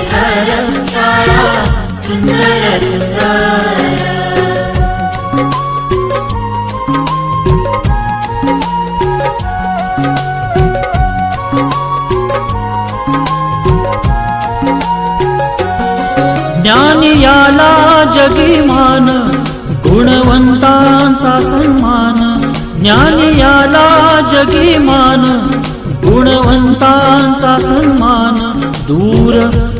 ज्ञानी घर शाळा सुंदर सुंदर. ज्ञान जगीमान गुणवंतांचा सन्मान. ज्ञान याला जगीमान गुणवंतांचा सन्मान. दूर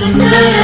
一个人